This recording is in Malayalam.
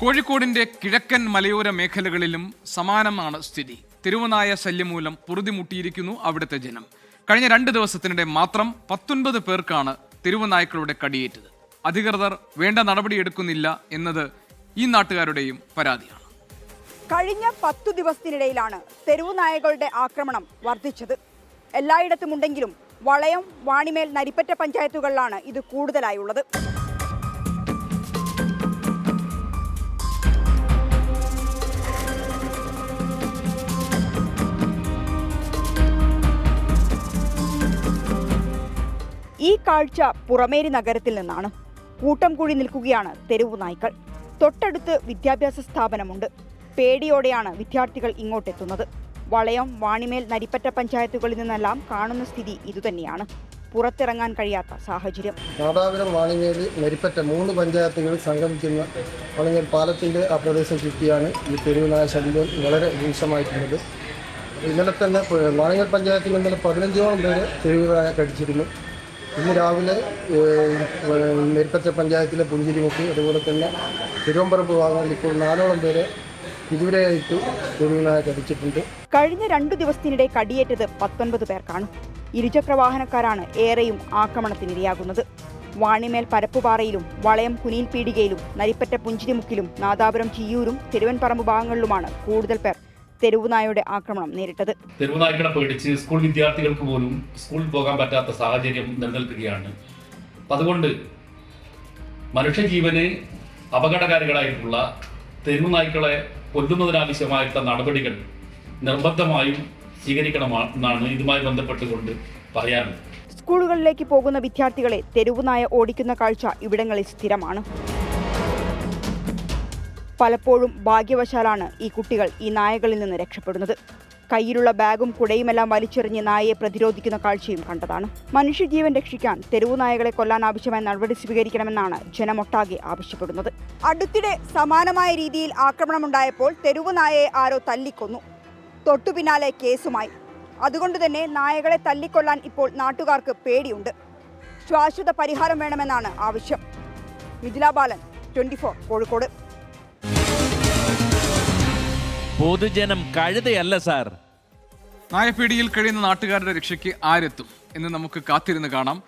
കോഴിക്കോടിന്റെ കിഴക്കൻ മലയോര മേഖലകളിലും സമാനമാണ് സ്ഥിതി. തെരുവുനായ ശല്യം മൂലം പൊറുതിമുട്ടിയിരിക്കുന്നു അവിടുത്തെ ജനം. കഴിഞ്ഞ രണ്ട് ദിവസത്തിനിടെ മാത്രം പത്തൊൻപത് പേർക്കാണ് തെരുവുനായ്ക്കളുടെ കടിയേറ്റത്. അധികൃതർ വേണ്ട നടപടിയെടുക്കുന്നില്ല എന്നത് ഈ നാട്ടുകാരുടെയും പരാതിയാണ്. കഴിഞ്ഞ പത്തു ദിവസത്തിനിടയിലാണ് തെരുവുനായകളുടെ ആക്രമണം വർദ്ധിച്ചത്. എല്ലായിടത്തുമുണ്ടെങ്കിലും വളയം വാണിമേൽ നരിപ്പറ്റ പഞ്ചായത്തുകളിലാണ് ഇത് കൂടുതലായുള്ളത്. ഈ കാഴ്ച പുറമേരി നഗരത്തിൽ നിന്നാണ്. കൂട്ടം കൂടി നിൽക്കുകയാണ് തെരുവു നായ്ക്കൾ. തൊട്ടടുത്ത് വിദ്യാഭ്യാസ സ്ഥാപനമുണ്ട്. പേടിയോടെയാണ് വിദ്യാർത്ഥികൾ ഇങ്ങോട്ടെത്തുന്നത്. വളയം വാണിമേൽ നരിപ്പറ്റ പഞ്ചായത്തുകളിൽ നിന്നെല്ലാം കാണുന്ന സ്ഥിതി ഇതുതന്നെയാണ്. പുറത്തിറങ്ങാൻ കഴിയാത്ത സാഹചര്യം. നാദാപുരം വാണിമേൽ നരിപ്പറ്റ മൂന്ന് പഞ്ചായത്തുകൾ സംഗമിക്കുന്ന വളഞ്ഞ പാലത്തിന്റെ ആ പ്രദേശം ചുറ്റിയാണ് ഈ തെരുവുനായ ശല്യം വളരെ രൂക്ഷമായിട്ടുള്ളത്. ഇന്നലെ തന്നെ വാണിമേൽ പഞ്ചായത്തിൽ ഇന്നലെ പതിനഞ്ചോളം പേര് തെരുവുനായ കടിച്ചിരുന്നു. ഇന്ന് രാവിലെ ഏഹ്, പഞ്ചായത്തിലെ പുഞ്ചിരിമുക്കി അതുപോലെ തന്നെ തിരുവമ്പറമ്പ് ഭാഗങ്ങളിൽ ഇപ്പോൾ നാലോളം പേരെ ഇതുവരെയായിട്ട് തെരുവുനായ കടിച്ചിട്ടുണ്ട് കഴിഞ്ഞ രണ്ടു ദിവസത്തിനിടെ കടിയേറ്റത് പത്തൊൻപത് പേർക്കാണ്. ഇരുചക്ര വാഹനക്കാരാണ് ഏറെയും ആക്രമണത്തിനിരയാകുന്നത്. വാണിമേൽ പരപ്പുപാറയിലും വളയം കുനിയിൽ പീടികയിലും നരിപ്പറ്റ പുഞ്ചിരിമുക്കിലും നാദാപുരം ചിയ്യൂരും തിരുവൻപറമ്പ് ഭാഗങ്ങളിലുമാണ് കൂടുതൽ പേർ തെരുവുനായയുടെ ആക്രമണം നേരിട്ടത്. തെരുവുനായ്ക്കളെ പേടിച്ച് സ്കൂൾ വിദ്യാർത്ഥികൾക്ക് പോലും സ്കൂളിൽ പോകാൻ പറ്റാത്ത സാഹചര്യം നിലനിൽക്കുകയാണ്. അതുകൊണ്ട് മനുഷ്യജീവന് അപകടകാരികളായിട്ടുള്ള തെരുവുനായ്ക്കളെ കൊല്ലുന്നതിനാവശ്യമായിട്ടുള്ള നടപടികൾ നിർബന്ധമായും സ്വീകരിക്കണമെന്നാണ് ഇതുമായി ബന്ധപ്പെട്ടുകൊണ്ട് പറയാനുള്ളത്. സ്കൂളുകളിലേക്ക് പോകുന്ന വിദ്യാർത്ഥികളെ തെരുവുനായ ഓടിക്കുന്ന കാഴ്ച ഇവിടങ്ങളിൽ സ്ഥിരമാണ്. പലപ്പോഴും ഭാഗ്യവശാലാണ് ഈ കുട്ടികൾ ഈ നായകളിൽ നിന്ന് രക്ഷപ്പെടുന്നത്. കയ്യിലുള്ള ബാഗും കുടയുമെല്ലാം വലിച്ചെറിഞ്ഞ് നായയെ പ്രതിരോധിക്കുന്ന കാഴ്ചയും കണ്ടതാണ്. മനുഷ്യജീവൻ രക്ഷിക്കാൻ തെരുവു നായകളെ കൊല്ലാൻ ആവശ്യമായ നടപടി സ്വീകരിക്കണമെന്നാണ് ജനമൊട്ടാകെ ആവശ്യപ്പെടുന്നത്. അടുത്തിടെ സമാനമായ രീതിയിൽ ആക്രമണമുണ്ടായപ്പോൾ തെരുവു നായയെ ആരോ തല്ലിക്കൊന്നു. തൊട്ടു പിന്നാലെ കേസുമായി. അതുകൊണ്ട് തന്നെ നായകളെ തല്ലിക്കൊല്ലാൻ ഇപ്പോൾ നാട്ടുകാർക്ക് പേടിയുണ്ട്. ശാശ്വത പരിഹാരം വേണമെന്നാണ് ആവശ്യം. Mithila Balan twenty four Kozhikode. പൊതുജനം കഴുതയല്ല സാർ. നായപ്പീടിയിൽ കഴിയുന്ന നാട്ടുകാരുടെ രക്ഷയ്ക്ക് ആരെത്തും എന്ന് നമുക്ക് കാത്തിരുന്ന് കാണാം.